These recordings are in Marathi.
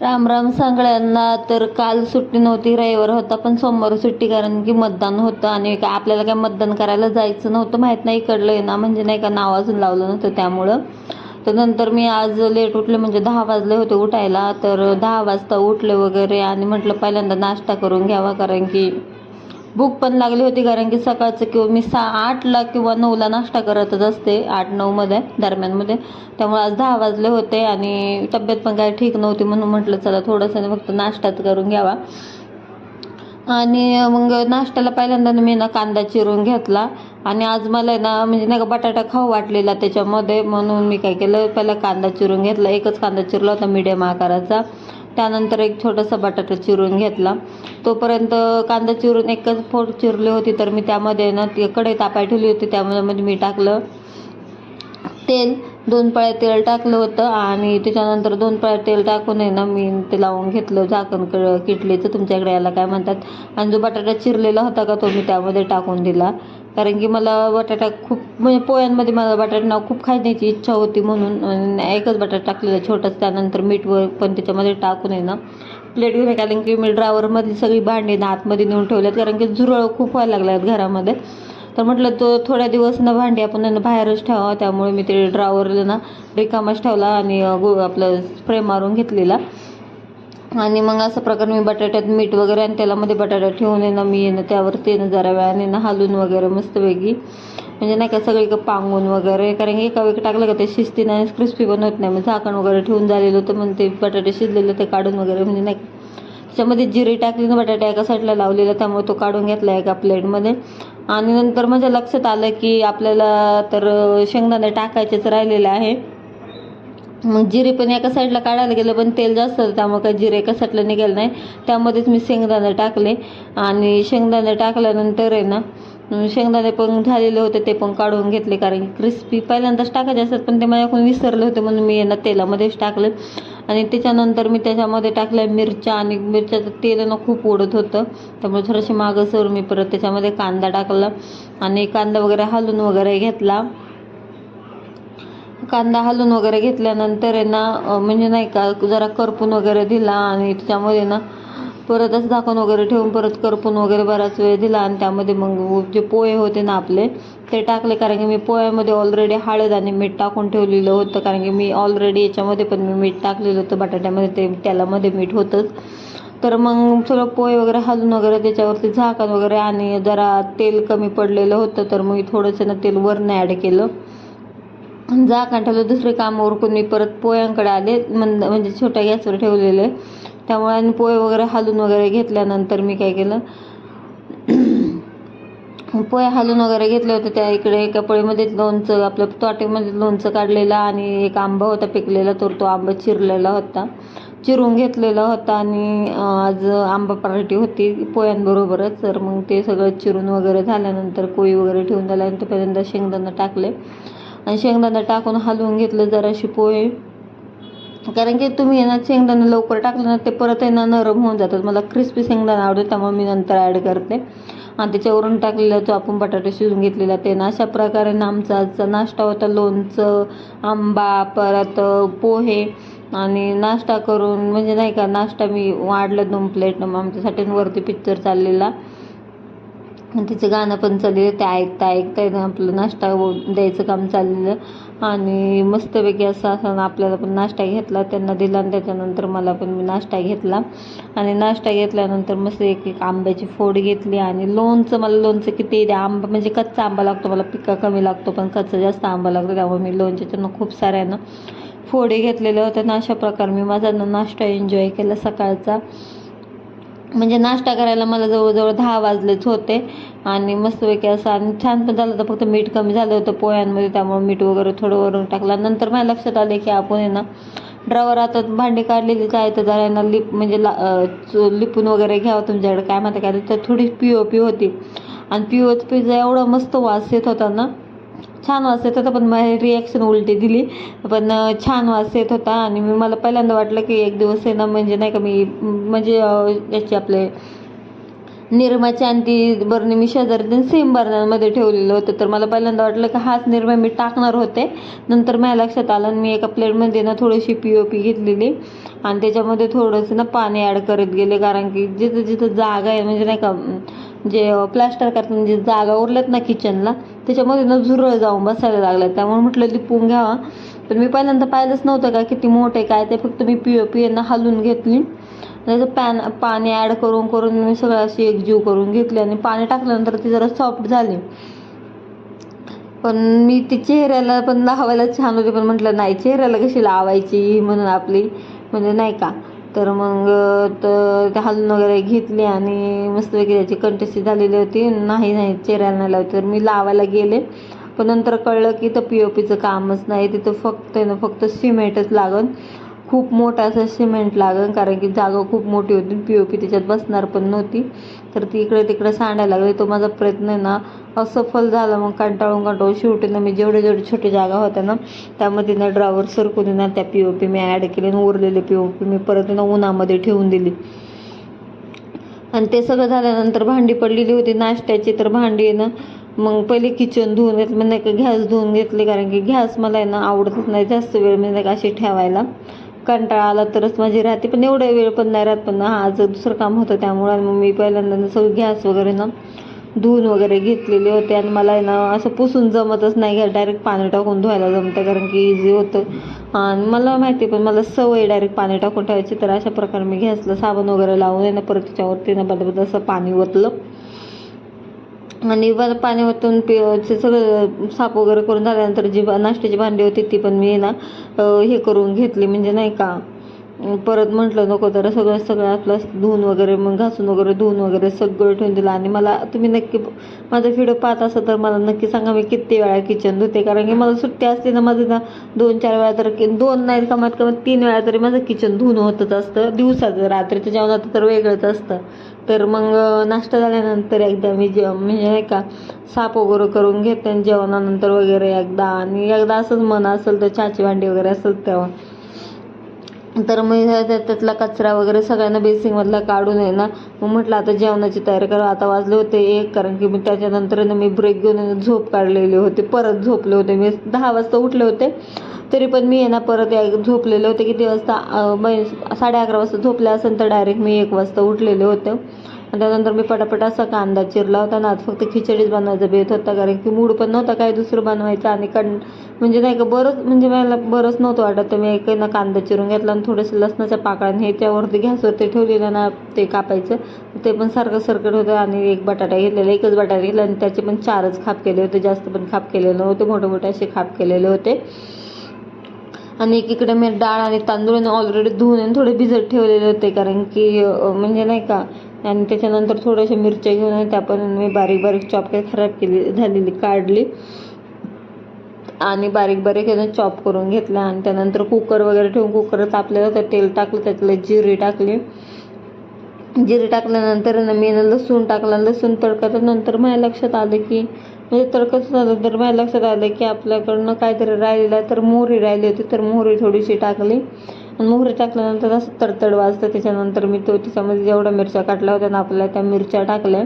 राम राम सगळ्यांना. तर काल सुट्टी नव्हती रविवार होता पण सोमवार सुट्टी कारण की मतदान होतं आणि काय आपल्याला काय मतदान करायला जायचं नव्हतं माहीत नाही इकडलं आहे ना म्हणजे नाही का नाव अजून लावलं नव्हतं त्यामुळं. तर नंतर मी आज लेट उठले म्हणजे दहा वाजले होते उठायला तर दहा वाजता उठले वगैरे आणि म्हटलं पहिल्यांदा नाश्ता करून घ्यावा कारण की भूक पण लागली होती कारण की सकाळचं किंवा मी सा आठला किंवा नऊला नाश्ता करतच असते आठ नऊमध्ये दरम्यानमध्ये त्यामुळे आज दहा वाजले होते आणि तब्येत पण काही ठीक नव्हती म्हणून म्हटलं चला थोडंसं फक्त नाश्ताच करून घ्यावा. आणि मग नाश्त्याला पहिल्यांदा मी ना कांदा चिरून घेतला. आणि आज मला ना म्हणजे नाही का बटाटा खाऊ वाटलेला त्याच्यामध्ये. म्हणून मी काय केलं पहिला कांदा चिरून घेतला. एकच कांदा चिरला होता मीडियम आकाराचा. त्यानंतर एक छोटासा बटाटा चिरून घेतला. तोपर्यंत कांदा चिरून एकच फोड चिरली होती तर मी त्यामध्ये ना ती कढई तापाय ठेवली होती. त्यामध्ये म्हणजे मी टाकलं तेल दोन पळ्या तेल टाकलं होतं आणि त्याच्यानंतर दोन पळ्या तेल टाकून आहे ना मी ते लावून घेतलं. झाकण किटलीचं तुमच्याकडे याला काय म्हणतात? आणि जो बटाटा चिरलेला होता का तो मी त्यामध्ये टाकून दिला. कारण की मला बटाटा खूप म्हणजे पोह्यांमध्ये मला बटाटा खूप खाण्याची इच्छा होती म्हणून एकच बटाटा टाकलेला छोटाच त्यानंतर मीठवर पण त्याच्यामध्ये टाकून आहे ना प्लेट घेऊन कारण की मी ड्रायव्हरमधली सगळी भांडी ना आतमध्ये नेऊन ठेवल्यात कारण की झुरळ खूप व्हायला लागल्यात घरामध्ये. तर म्हटलं तो थोड्या दिवस ना भांडी आपण ना बाहेरच ठेवावं. त्यामुळे मी ते ड्रावरला ना रिकामाच ठेवला आणि गो आपलं स्प्रे मारून घेतलेला. आणि मग असं प्रकारे मी बटाट्यात मीठ वगैरे आणि तेलामध्ये बटाटा ठेवून येणं मी येणं त्यावरती त्यावर जरा वेळाने ना हलवून वगैरे मस्तपैकी. म्हणजे नाही का सगळी पांगून वगैरे कारण की एका वेग टाकलं का ते शिस्तीनं आणि क्रिस्पी पण होत नाही. मग झाकण वगैरे ठेवून झालेलं होतं मग ते बटाटे शिजलेले ते काढून वगैरे म्हणजे नाही त्याच्यामध्ये जिरे टाकली ना बटाटा एका साईडला लावलेला त्यामुळे तो काढून घेतला एका प्लेटमध्ये आणि नंतर माझ्या लक्षात आलं की आपल्याला तर शेंगदाणे टाकायचेच राहिलेले आहे. मग जिरे पण एका साईडला काढायला गेलं पण तेल जास्त होतं त्यामुळे काही जिरे एका साईडला निघालं नाही. त्यामध्येच मी शेंगदाणे टाकले. आणि शेंगदाणे टाकल्यानंतर आहे ना शेंगदाणे पण झालेले होते ते पण काढून घेतले कारण की क्रिस्पी पहिल्यांदाच टाकायचे असतात पण ते माझ्याकडून विसरले होते म्हणून मी यांना तेलामध्येच टाकले. आणि त्याच्यानंतर मी त्याच्यामध्ये टाकल्या मिरच्या आणि मिरच्याचं तेल ना खूप ओढत होतं. त्यामुळे थोडंशी मागं सर मी परत त्याच्यामध्ये कांदा टाकला. आणि कांदा वगैरे हालून वगैरे घेतला. कांदा हलून वगैरे घेतल्यानंतर आहे ना म्हणजे नाही का जरा करपून वगैरे दिला आणि त्याच्यामध्ये ना परतच झाकण वगैरे ठेवून परत करपून वगैरे बराच वेळ दिला आणि त्यामध्ये मग जे पोहे होते ना आपले ते टाकले. कारण की मी पोह्यामध्ये ऑलरेडी हळद आणि मीठ टाकून ठेवलेलं होतं. कारण की मी ऑलरेडी याच्यामध्ये पण मी मीठ टाकलेलं होतं. बटाट्यामध्ये ते त्यालामध्ये मीठ होतंच. तर मग सगळं पोहे वगैरे हलून वगैरे त्याच्यावरती झाकण वगैरे आणि जरा तेल कमी पडलेलं होतं. तर मी थोडंसं ना तेल वरनं ॲड केलं. जा ठेवलं दुसरे काम उरकून मी परत पोह्यांकडे आले मंद म्हणजे छोट्या गॅसवर ठेवलेले. त्यामुळे आणि पोहे वगैरे हालून वगैरे घेतल्यानंतर मी काय केलं पोहे हालून वगैरे घेतले होते. त्या इकडे एका पळीमध्ये लोणचं आपलं तोटेमध्ये लोणचं काढलेलं आणि एक आंबा होता पिकलेला तर तो आंबा चिरलेला होता. चिरून घेतलेला होता आणि आज आंबा पराठी होती पोह्यांबरोबरच. तर मग ते सगळं चिरून वगैरे झाल्यानंतर पोळी वगैरे ठेवून झाल्यानंतर पहिल्यांदा शेंगदाणा टाकले. आणि शेंगदाणा टाकून हलवून घेतलं जराशी पोहे कारण की तुम्ही ना शेंगदाणा लवकर टाकलं ना ते परत आहे ना नरम होऊन जातात. मला क्रिस्पी शेंगदाणा आवडतो त्यामुळे मी नंतर ॲड करते. आणि त्याच्यावरून टाकलेला तो आपण बटाटे शिजून घेतलेला ते ना अशा प्रकारे ना आमचा आजचा नाश्ता होता. लोणचं आंबा परत पोहे आणि नाश्ता करून म्हणजे नाही का नाश्ता मी वाढलं दोन प्लेट मग आमच्यासाठी वरती पिक्चर चाललेला. तिचं गाणं पण चाललेलं ते ऐकता ऐकता येतं आपलं नाश्ता द्यायचं काम चाललेलं. आणि मस्तपैकी असं असं आपल्याला पण नाश्ता घेतला त्यांना दिला आणि त्याच्यानंतर मला पण मी नाश्ता घेतला. आणि नाश्ता घेतल्यानंतर मस्त एक एक आंब्याची फोड घेतली आणि लोणचं मला लोणचं किती द्या आंबा म्हणजे कच्चा आंबा लागतो मला पिका कमी लागतो पण कच्चा जास्त आंबा लागतो त्यामुळे मी लोणच्याच्यानं खूप साऱ्यानं फोडे घेतलेल्या होत्या ना अशा प्रकारे मी माझा नाश्ता एन्जॉय केला सकाळचा. म्हणजे नाश्ता करायला मला जवळजवळ दहा वाजलेच होते. आणि मस्तपैकी असं आणि छान पण झालं होतं फक्त मीठ कमी झालं होतं पोह्यांमध्ये त्यामुळे मीठ वगैरे थोडं वरून टाकलं. नंतर माझ्या लक्षात आले की आपण आहे ना ड्रावर आता भांडी काढलेली काय तर जरा ना लिप म्हणजे ला लिपून वगैरे घ्यावं तुमच्याकडे. काय माहिती काय तर थोडी पी ओ पी होती. आणि पी ओच पिझ्झा एवढा मस्त वास येत होता ना छान वास येत होता पण माझी रिॲक्शन उलटी दिली. पण छान वास येत होता आणि मी मला पहिल्यांदा वाटलं की एक दिवस आहे ना म्हणजे नाही का मी म्हणजे याचे आपले निरमाची आणि ती बरणी मी शेजारी सेम बरण्यांमध्ये ठेवलेलं होतं. तर मला पहिल्यांदा वाटलं की हाच निरमा मी टाकणार होते. नंतर माझ्या लक्षात आलं आणि मी एका प्लेटमध्ये ना थोडीशी पी ओ पी घेतलेली. आणि त्याच्यामध्ये थोडंसं ना पाणी ॲड करत गेले कारण की जिथं जिथं जागा आहे म्हणजे नाही का जे प्लास्टर करताना जे जागा उरल्यात ना किचनला त्याच्यामध्ये ना झुरळ जाऊन बसायला लागलं त्यामुळे म्हटलं लिपून घ्यावा. पण मी पहिल्यांदा पाहिलंच नव्हतं का किती मोठे काय ते फक्त मी पी ओ पी यांना हलून घेतली. त्याचं पॅन पाणी ॲड करून करून मी सगळं अशी एकजीव करून घेतली आणि पाणी टाकल्यानंतर ती जरा सॉफ्ट झाली. पण मी ती चेहऱ्याला पण लावायला छान होती पण म्हटलं नाही चेहऱ्याला कशी लावायची? म्हणून आपली म्हणजे नाही का? तर मग तर ते हलून वगैरे घेतली आणि मस्त वगैरे त्याची कंटेस्टी झालेली होती. नाही नाही चेहऱ्याला नाही लावते. तर मी लावायला गेले. पण नंतर कळलं की तर पी ओ पीचं कामच नाही. तिथं फक्त ना फक्त सिमेंटच लागन. खूप मोठा असं सिमेंट लागन कारण की जागा खूप मोठी होती. पी ओ पी त्याच्यात बसणार पण नव्हती. तर ती इकडे तिकडे सांडायला लागली. तो माझा प्रयत्न आहे ना असफल झाला. मग कंटाळून कंटाळून शेवटी ना मी जेवढे जेवढे छोटी जागा होत्या ना त्यामध्ये ना ड्रावर सरकून ना त्या पी ओ पी मी ॲड केली आणि उरलेले पी ओ पी मी परत ना उन्हामध्ये ठेवून दिली. आणि ते सगळं झाल्यानंतर भांडी पडलेली होती. नाश्त्याची तर भांडी आहे ना मग पहिले किचन धुवून घेतलं. म्हणजे नाही का गॅस धुवून घेतले कारण की गॅस मला आहे ना आवडतच नाही जास्त वेळ म्हणजे नाही का अशी ठेवायला. कंटाळा आला तरच माझी राहते. पण एवढा वेळ पण नाही राहत. पण हा आज दुसरं काम होतं त्यामुळे मग मी पहिल्यांदा सगळं गॅस वगैरे ना धुवून वगैरे घेतलेले होते. आणि मला आहे ना असं पुसून जमतच नाही. घ्या डायरेक्ट पाणी टाकून धुवायला जमतं. कारण की इझी होतं. आणि मला माहिती आहे, पण मला सवय डायरेक्ट पाणी टाकून ठेवायची. तर अशा प्रकारे मी घ्यासलं साबण वगैरे लावून आहे ना परत त्याच्यावरती ना बदबद असं पाणी ओतलं. आणि वर पाणी पि ते सगळं साफ वगैरे करून झाल्यानंतर जी बा- नाश्त्याची भांडी होती ती पण मी ना हे करून घेतली म्हणजे नाही का. परत म्हटलं नको तर सगळं सगळं आपलं धुवून वगैरे मग घासून वगैरे धुवून वगैरे सगळं ठेवून दिलं. आणि मला तुम्ही नक्की माझा व्हिडिओ पाहत असाल तर मला नक्की सांगा मी किती वेळा किचन धुते. कारण की मला सुट्टी असते ना माझं ना दोन चार वेळा तर कि- दोन नाही कमात कमात तीन वेळा तरी माझं किचन धुवून होतच असतं. दिवसाचं रात्रीचं जेवणाचं तर वेगळंच असतं. तर मग नाश्ता झाल्यानंतर एकदा मी जे म्हणजे नाही का साप वगैरे करून घेते आणि जेवणानंतर वगैरे एकदा. आणि एकदा असंच मन असेल तर चहाची भांडी वगैरे असेल तेव्हा. तर मी त्या- त्यातला कचरा वगैरे सगळ्यांना बेसिंगमधला काढून आहे ना मग म्हटलं आता जेवणाची तयारी करा. आता वाजले होते एक कारण की मी त्याच्यानंतर मी ब्रेक घेऊन झोप काढलेले होते. परत झोपले होते. मी दहा वाजता उठले होते. तरी पण मी आहे ना परत झोपलेले होते. किती वाजता? साडे अकरा वाजता झोपले असेल तर डायरेक्ट मी एक वाजता उठलेले होते. आणि त्यानंतर मी पटापट असा कांदा चिरला होता ना आज फक्त खिचडीच बनवायचा बेत होता कारण की मूड पण नव्हता काय दुसरं बनवायचं आणि कण म्हणजे नाही का बरंच म्हणजे मला बरंच नव्हतं वाटत. तर मी एक ना कांदा चिरून घेतला आणि थोडंसं लसणाच्या पाकळ्याने हे त्यावरती गॅसवरती ठेवलेलं ना ते कापायचं. ते पण सारखं सरकट होतं आणि एक बटाटा घेतलेला एकच बटाटा घेतला आणि त्याचे पण चारच खाप केले होते जास्त पण खाप केलेले नव्हते मोठे मोठे असे खाप केलेले होते. आणि एकीकडे मी डाळ आणि तांदूळ ऑलरेडी धुवून आणि थोडे भिजत ठेवलेले होते कारण की म्हणजे नाही का आणि त्याच्यानंतर थोड्याशा मिरच्या घेऊन त्या पण मी बारीक बारीक चॉप काही खराब केली झालेली काढली. आणि बारीक बारीक यानं चॉप करून घेतला. आणि त्यानंतर कुकर वगैरे ठेवून कुकर तापलेलं तर तेल टाकलं त्यातलं जिरे टाकली. जिरे टाकल्यानंतर ना मी लसूण टाकला. लसूण तडकाचं नंतर माझ्या लक्षात आलं की म्हणजे तडकत झालं. तर माझ्या लक्षात आलं की आपल्याकडनं काहीतरी राहिलेलं तर मोहरी राहिली होती तर मोहरी थोडीशी टाकली. आणि मोहरी टाकल्यानंतर असं तडतड वाजतं. त्याच्यानंतर मी तो त्याच्यामध्ये जेवढ्या मिरच्या काटल्या होत्या ना आपल्या त्या मिरच्या टाकल्या.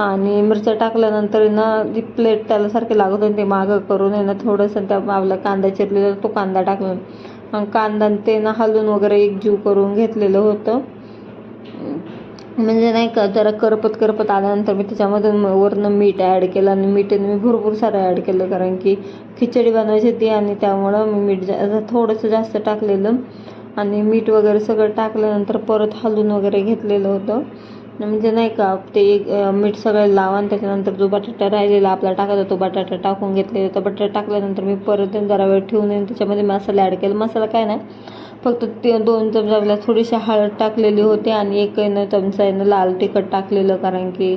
आणि मिरच्या टाकल्यानंतर ना जी प्लेट त्याला सारखी लागत होते ते मागं करून आहे ना थोडंसं त्या आपला कांदा चिरलेला तो कांदा टाकला. कांदा ते ना हलवून वगैरे एक जीव करून घेतलेलं होतं. म्हणजे नाही का जरा करपत करपत आल्यानंतर मी त्याच्यामधून वरनं मीठ ॲड केलं आणि मीठ मी भरपूर सारं ॲड केलं. कारण की खिचडी बनवायची होती आणि त्यामुळं मी मीठ जा थोडंसं जास्त टाकलेलं. आणि मीठ वगैरे सगळं टाकल्यानंतर परत हलून वगैरे घेतलेलं होतं. म्हणजे नाही का ते एक मीठ सगळं लावा आणि त्याच्यानंतर जो बटाटा राहिलेला आपला टाकायचा तो बटाटा टाकून घेतलेला होता. बटाटा टाकल्यानंतर मी परत जरा वेळ ठेवून येईन त्याच्यामध्ये मसाला ॲड केला. मसाला काय नाही फक्त ते दोन चमचा थोडीशी हळद टाकलेली होती आणि एक चमचा लाल तिखट टाकलेलं कारण की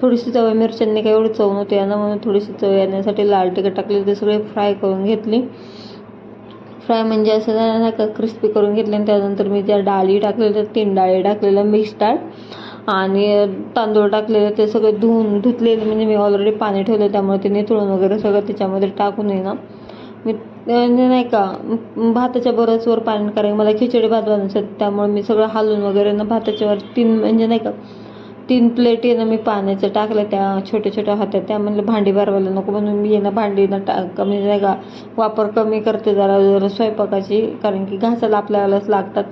थोडीशी चव मिरच्यांनी काही एवढी चव नव्हती ना म्हणून थोडीशी चव येण्यासाठी लाल तिखट टाकलेली ते सगळे फ्राय करून घेतली. फ्राय म्हणजे असं जरा नाही का क्रिस्पी करून घेतले आणि त्यानंतर मी त्या डाळी टाकलेल्या तीन डाळी टाकलेल्या मिक्स डाळ आणि तांदूळ टाकलेलं ते सगळे धुवून धुतलेले म्हणजे मी ऑलरेडी पाणी ठेवलं त्यामुळे ते निथळून वगैरे सगळं त्याच्यामध्ये टाकून येईन मी म्हणजे नाही का भाताच्या भाताच्या बरंचवर पाणी कारण मला खिचडी भात बनवायचं त्यामुळे मी सगळं हालून वगैरे ना भाताच्या वर तीन म्हणजे नाही का तीन प्लेट येणं ना मी पाण्याचं टाकलं त्या छोट्या छोट्या होत्या त्या म्हणलं भांडी भरवायला नको म्हणून मी येणं भांडी ना टा कमी नाही का वापर कमी करते जरा जरा स्वयंपाकाची कारण की घासायला आपल्यालाच लागतात.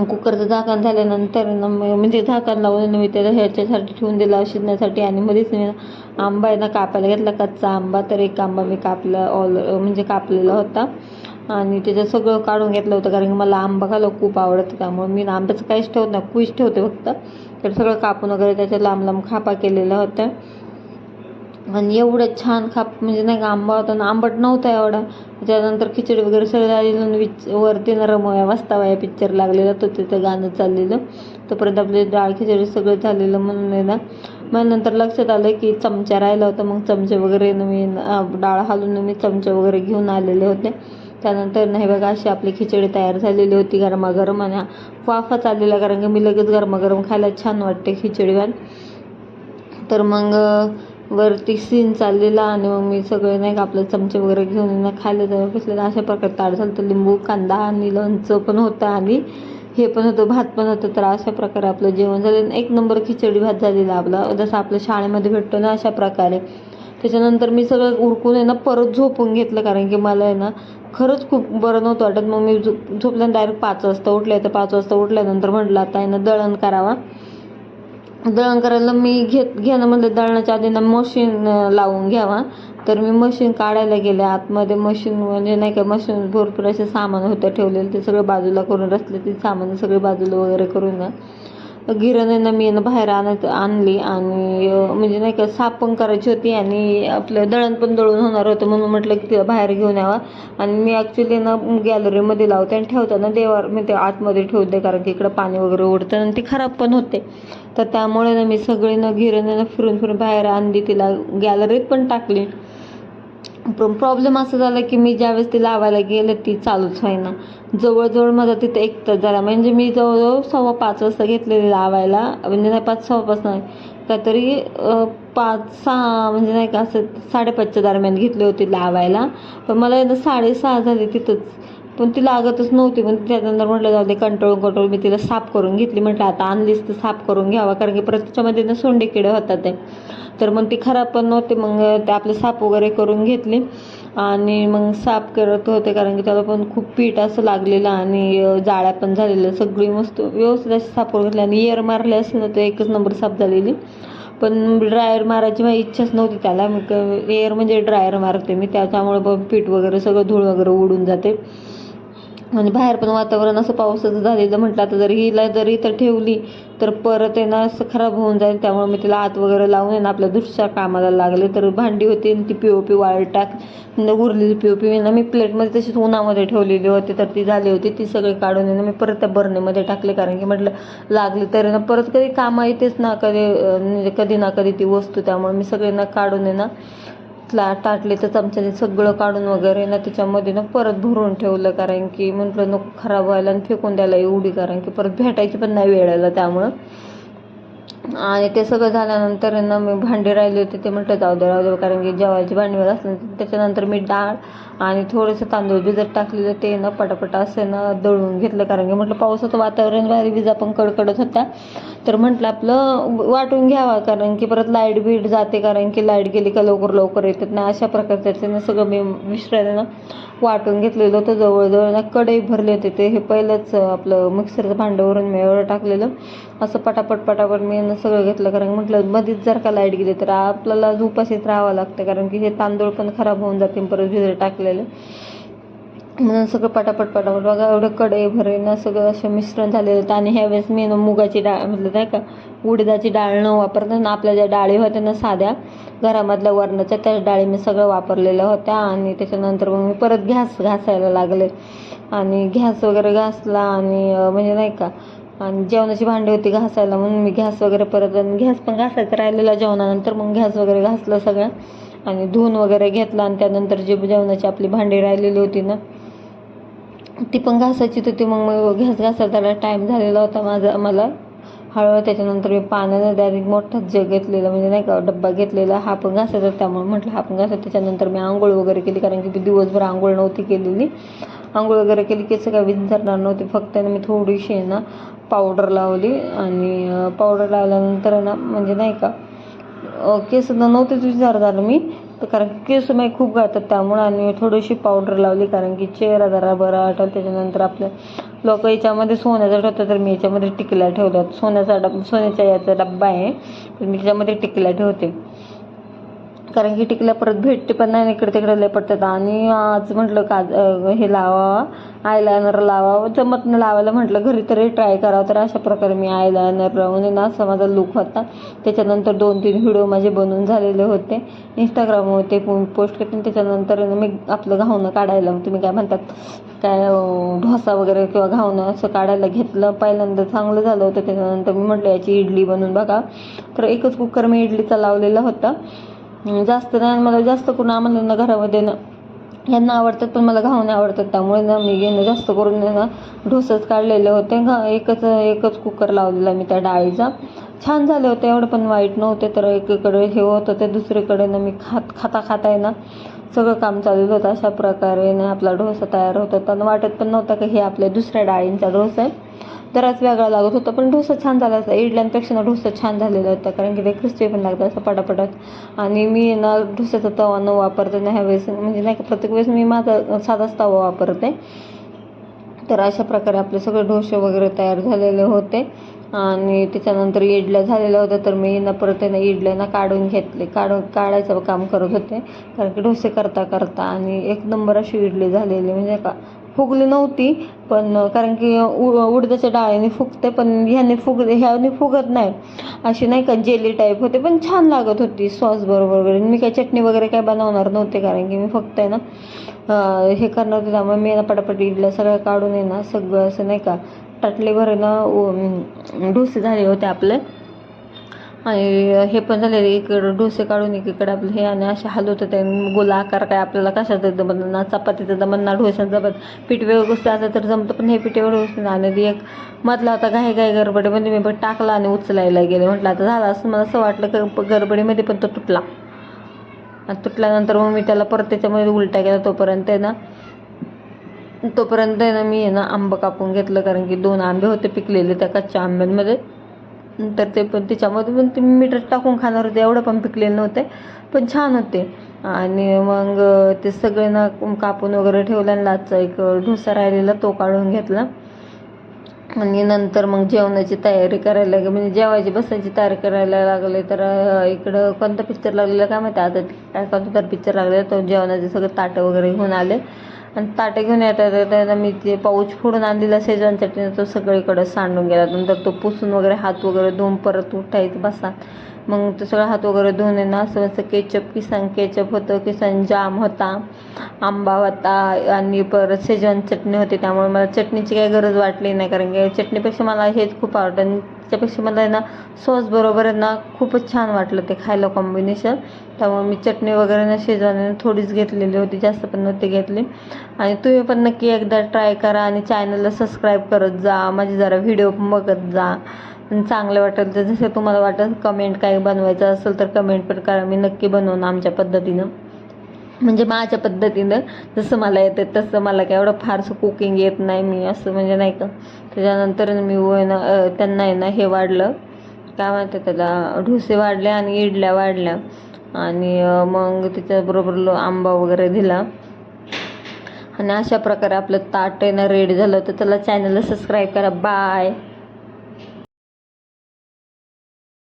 कुकरचं झाकण झाल्यानंतर ना म्हणजे झाकण लावून मी त्याला ह्याच्यासाठी ठेवून दिला शिजण्यासाठी आणि मध्येच मी आंबा आहे ना कापायला घेतला कच्चा आंबा. तर एक आंबा मी कापला ऑल म्हणजे कापलेला होता. आणि त्याचं सगळं काढून घेतलं होतं कारण की मला आंबा खायला खूप आवडतं त्यामुळे मी आंब्याचं काहीच ठेवत नाही कुईच ठेवते फक्त. तर सगळं कापून वगैरे त्याच्या लांब लांब खापा केलेल्या होत्या. आणि एवढं छान खाप म्हणजे नाही का आंबा होता आणि आंबट नव्हता एवढा. त्याच्यानंतर खिचडी वगैरे सगळं आलेली विच वरती न रमवया वास्तवाया पिक्चर लागलेला तो तिथं गाणं चाललेलं. तोपर्यंत आपले डाळ खिचडी सगळं झालेलं म्हणून ना. मग नंतर लक्षात आलं की चमचा राहिला होता मग चमचे वगैरे मी डाळ हालून मी चमचे वगैरे घेऊन आलेले होते. त्यानंतर नाही बघा अशी आपली खिचडी तयार झालेली होती गरमागरम आणि वाफा चाललेला कारण की मी लगेच गरमागरम खायला छान वाटते खिचडी भात तर मग वरती सीन चाललेला आणि मग मी सगळे नाही का आपलं चमचे वगैरे घेऊन खायला जाऊ बसलेलं अशा प्रकारे ताट झालं तर लिंबू कांदा आणि लोणचं पण होतं आणि हे पण होतं भात पण होतं. तर अशा प्रकारे आपलं जेवण झालं. आणि एक नंबर खिचडी भात झालेला आपला. जसं आपल्या शाळेमध्ये भेटतो ना अशा प्रकारे. त्याच्यानंतर मी सगळं उरकून आहे ना परत झोपून घेतलं. कारण की मला आहे ना खरंच खूप बरं नव्हतं वाटत. मग मी झोप झोपल्यानं डायरेक्ट पाच वाजता उठले. तर पाच वाजता उठल्यानंतर म्हटलं आता आहे ना दळण करावा. दळण करायला मी घेत घेणं म्हणलं दळणाच्या आधी ना मशीन लावून घ्यावा. तर मी मशीन काढायला गेले. आतमध्ये मशीन म्हणजे नाही का मशीन भरपूर असे सामान होतं ठेवलेलं. ते सगळं बाजूला करून रचले. ते सामान सगळे बाजूला वगैरे करून ना गिरण मी ना बाहेर आणत आणली आणि म्हणजे नाही का साफ पण करायची होती आणि आपलं दळण पण दळून होणार होतं म्हणून म्हटलं की तिला बाहेर घेऊन यावा. आणि मी ॲक्च्युली ना गॅलरीमध्ये लावते आणि ठेवताना देवार मी ते आतमध्ये ठेवते कारण की इकडं पाणी वगैरे उडतं आणि ती खराब पण होते. तर त्यामुळे ना मी सगळी ना गिरण फिरून फिरून बाहेर आणली तिला गॅलरीत पण टाकली. प्रॉब्लेम असं झाला की मी ज्यावेळेस ती लावायला गेले ती चालूच होईना जवळजवळ माझा तिथं एक तास झाला. म्हणजे मी जवळजवळ सव्वा पाच वाजता घेतलेली लावायला. म्हणजे नाही पाच सव्वापास नाही. काहीतरी पाच सहा म्हणजे नाही का असं साडेपाचच्या दरम्यान घेतली होती लावायला. पण मला एकदा साडेसहा झाली तिथंच. पण ती लागतच नव्हती. पण त्याच्यानंतर म्हटलं जाऊ दे कंट्रोल कंट्रोल मी तिला साफ करून घेतली. म्हटलं आता आणलीच तर साफ करून घ्यावा. कारण की परत त्याच्यामध्ये ना सोंडे किडे होतात ते. तर मग ती खराब पण नव्हती. मग ते आपले साफ वगैरे करून घेतली. आणि मग साफ करत होते. कारण की त्याला पण खूप पीठ असं लागलेलं आणि जाळ्या पण झालेल्या. सगळी मस्त व्यवस्थित अशी साफ करून घेतली. आणि एअर मारले असेल ना तर एकच नंबर साफ झालेली. पण ड्रायर मारायची माझी इच्छाच नव्हती त्याला. मग एअर म्हणजे ड्रायर मारते मी. त्याच्यामुळे पण पीठ वगैरे सगळं धूळ वगैरे उडून जाते. आणि बाहेर पण वातावरण असं पावसाचं झालेलं म्हटलं आता जर हिला जरी इथं ठेवली तर परत आहे ना असं खराब होऊन जाईल. त्यामुळे मी तिला आत वगैरे लावून आहे ना आपल्या दुसऱ्या कामाला लागले तर भांडी होती आणि ती पी ओ पी वाळ टाक न उरलेली पी ओ पी ना मी प्लेटमध्ये तशीच उन्हामध्ये ठेवलेली होती तर ती झाली होती. ती सगळी काढून येणं ना मी परत त्या बरणीमध्ये टाकले कारण की म्हटलं लागली तर ना परत कधी कामा येतेच ना कधी म्हणजे कधी ना कधी ती वस्तू त्यामुळे मी सगळे ना काढून आहे ना ला टाटले तर चमच्याने सगळं काढून वगैरे ना त्याच्यामध्ये ना परत भरून ठेवलं कारण की म्हटलं नको खराब व्हायला आणि फेकून द्यायला एवढी कारण की परत भेटायची पण नाही वेळेला त्यामुळं. आणि ते सगळं झाल्यानंतर ना मी भांडी राहिले होते ते म्हटलं जाऊ दे राहू दे कारण की जेवायची भांडी वगैरे असलं त्याच्यानंतर मी डाळ आणि थोडंसं तांदूळ भिजत टाकलेलं ते ना पटापट असं ना दळून घेतलं. कारण की म्हटलं पावसाचं वातावरण भारी विजा पण कडकडत होत्या तर म्हटलं आपलं वाटून घ्यावा. कारण की परत लाइट बीट जाते. कारण की लाइट गेली का लवकर लवकर येतात. ना अशा प्रकारचं ना सगळं मी मिश्रण ना वाटून घेतलेलं होतं. जवळजवळ ना कढई भरले होते ते. हे पहिलंच आपलं मिक्सरचं भांड्यावरून मी एवढं टाकलेलं. असं पटापट पटापट मी ना सगळं घेतलं. कारण म्हटलं मध्येच जर का लाइट गेली तर आपल्याला उपाशीच राहावं लागतं. कारण की हे तांदूळ पण खराब होऊन जाते परत भिजत झालेलं म्हणून सगळं पटापट पटापट. बघा एवढं कढई भरेन सगळं असं मिश्रण झालेलं होतं. आणि ह्यावेळेस मी ना मुगाची डाळ म्हटलं नाही का उडदाची डाळ न वापरता ना आपल्या ज्या डाळी होत्या ना साध्या घरामधल्या वरणाच्या त्या डाळी मी सगळं वापरलेल्या होत्या आणि त्याच्यानंतर मग मी परत घास घासायला लागले. आणि घॅस वगैरे घासला आणि म्हणजे नाही का आणि जेवणाची भांडी होती घासायला. म्हणून मी घॅस वगैरे परत आणि घॅस पण घासायचं राहिलेला जेवणानंतर. मग घॅस वगैरे घासलं सगळं. आणि धुवून वगैरे घेतला आणि त्यानंतर जे जेवणाची आपली भांडी राहिलेली होती ना ती पण घासायची होती. मग मग घास घासायला त्याला टाईम झालेला होता माझा मला. हळूहळू त्याच्यानंतर मी पाण्यानं डायरेक्ट मोठाच जग घेतलेला म्हणजे नाही का डब्बा घेतलेला. हा पण घासायचा त्यामुळे म्हटलं हा पण घासायचा. त्याच्यानंतर मी आंघोळ वगैरे केली कारण की मी दिवसभर आंघोळ नव्हती केलेली. आंघोळ वगैरे केली केस काय विंचरणार नव्हती. फक्त ना मी थोडीशी ना पावडर लावली. आणि पावडर लावल्यानंतर ना म्हणजे नाही का केस नव्हते नव्हतेच विचार झालं मी. तर कारण केस माझे खूप गातात त्यामुळे आणि मी थोडीशी पावडर लावली कारण की चेहरा जरा बरा वाटेल. त्याच्यानंतर आपल्या लोक याच्यामध्ये सोन्याचा ठेवतात तर मी याच्यामध्ये टिकल्या ठेवल्यात. सोन्याचा डब सोन्याचा याचा डब्बा आहे तर मी त्याच्यामध्ये टिकल्या ठेवते. कारण की टिकल्या परत भेटते पण नाही इकडे तिकडे लपटतात आणि आज म्हटलं काज हे लावावा आयलायनर लावावं जमत न लावायला म्हटलं घरी तरी ट्राय करावं. तर अशा प्रकारे मी आयलायनर लावून ना असा माझा लुक होता. त्याच्यानंतर दोन तीन व्हिडिओ माझे बनवून झालेले होते. इंस्टाग्रामवर ते पोस्ट करते आणि त्याच्यानंतर मी आपलं घावणं काढायला तुम्ही काय म्हणतात काय ढोसा वगैरे किंवा घावणं असं काढायला घेतलं. पहिल्यांदा चांगलं झालं होतं. त्याच्यानंतर मी म्हटलं याची इडली बनवून बघा. तर एकच कुकर मी इडलीचा लावलेला होता. जास्त नाही मला जास्त करून आम्हाला ना घरामध्ये ना यांना आवडतात पण मला घावणे आवडतात. त्यामुळे ना मी घेणं जास्त करून ना ढोसच काढलेले होते. घा एकच एकच कुकर लावलेला मी त्या डाळीचा. छान झाले होते एवढं पण वाईट नव्हते तर एकीकडे हे होतं ते दुसरीकडे ना मी खात खाता खाता आहे ना सगळं काम चालू होतं. अशा प्रकारे ना आपला डोसा तयार होत. होता वाटत पण नव्हतं की हे आपल्या दुसऱ्या डाळींचा डोसा आहे. जराच वेगळा लागत होता पण डोसा छान झाला होता इडल्यांपेक्षा ना डोसा छान झालेला होता कारण की ते क्रिस्पी पण लागतं असं पटापटात. आणि मी ना डोस्याचा तवा न वापरते ना ह्या वेळेस म्हणजे नाही का प्रत्येक वेळेस मी माझा साधाच तवा वापरते. तर अशा प्रकारे आपले सगळे डोसे वगैरे तयार झालेले होते. आणि त्याच्यानंतर इडल्या झालेल्या होत्या तर मी ना परत ना इडल्या ना काढून घेतले. काढून काढायचं काम करत होते कारण की डोसे करता करता आणि एक नंबर अशी इडली झालेली म्हणजे का फुगली नव्हती पण कारण की उ उडदाच्या डाळीने फुगते पण ह्याने फुग ह्याने फुगत नाही. अशी नाही का जेली टाईप होते पण छान लागत होती सॉस बरोबर वगैरे. मी काय चटणी वगैरे काय बनवणार नव्हते कारण की मी फक्त आहे ना हे करणार होते त्यामुळे मी ना पटापट इडल्या सगळ्या काढून आहे ना सगळं असं नाही का ताटलीभर ना डोसे झाले होते आपले. आणि हे पण झाले इकडं डोसे काढून एकीकडे आपलं हे आणि असे हलवत होते गोल आकार काय आपल्याला कशाचं जमत ना चपातीचं जमत ना डोस्याचं जमत. पीठ व्यवस्थित आता तर जमतं पण हे पीठ एवढं व्यवस्थित आणि एक मधला आता घाई घाई गडबडीमध्ये मी पण टाकला आणि उचलायला गेले. म्हटलं आता झालं असं मला असं वाटलं की गडबडीमध्ये पण तो तुटला. आणि तुटल्यानंतर मग मी त्याला परत त्याच्यामध्ये उलटा केला तोपर्यंत आहे ना तोपर्यंत आहे ना मी आहे ना आंबं कापून घेतलं कारण की दोन आंबे होते पिकलेले त्या कच्च्या आंब्यांमध्ये. तर ते पण त्याच्यामध्ये पण ते मीटर टाकून खाणार होते एवढं पण पिकले नव्हते पण छान होते. आणि मग ते सगळे ना कापून वगैरे ठेवलं आणि लाचचा एक ढोसा राहिलेला तो काढून घेतला. आणि नंतर मग जेवणाची तयारी करायला लागली म्हणजे जेवायची बसायची तयारी करायला लागले तर इकडं कोणता पिक्चर लागलेला काय माहिती आता? काय कोणता तर पिक्चर लागलेला? तो जेवणाचे सगळे ताटं वगैरे घेऊन आले. आणि ताटं घेऊन येतात येतात मी ते पाऊच फोडून आणलेला शेजवान चटणी तो सगळीकडे सांडून गेला. नंतर तो पुसून वगैरे हात वगैरे धुवून परत उठायचं बसा. मग ते सगळं हात वगैरे धुवून आहे ना असं असं केचप किसान केचप होतं किसान जाम होता आंबा होता आणि परत शेजवान चटणी होती त्यामुळे मला चटणीची काही गरज वाटली नाही कारण की चटणीपेक्षा मला हेच खूप आवडतं आणि त्याच्यापेक्षा मला ना सॉस बरोबर आहे ना खूपच छान वाटलं ते खायला कॉम्बिनेशन त्यामुळे मी चटणी वगैरे ना शेजवानी थोडीच घेतलेली होती जास्त पण नव्हती घेतली. आणि तुम्ही पण नक्की एकदा ट्राय करा आणि चॅनलला सबस्क्राईब करत जा माझे जरा व्हिडिओ बघत जा. चांगलं वाटेल तर जसं तुम्हाला वाटेल कमेंट काय बनवायचं असेल तर कमेंट पण करा मी नक्की बनवून आमच्या पद्धतीनं. म्हणजे माझ्या पद्धतीनं जसं मला येतं तसं मला काय एवढं फारसं कुकिंग येत नाही मी असं म्हणजे नाही का. त्याच्यानंतर मी व ना त्यांना आहे ना हे वाढलं. काय म्हणतात त्याला ढोसे वाढले आणि इडल्या वाढल्या. आणि मग त्याच्याबरोबर आंबा वगैरे दिला. आणि अशा प्रकारे आपलं ताट आहे ना रेडी झालं तर त्याला चॅनलला सबस्क्राईब करा. बाय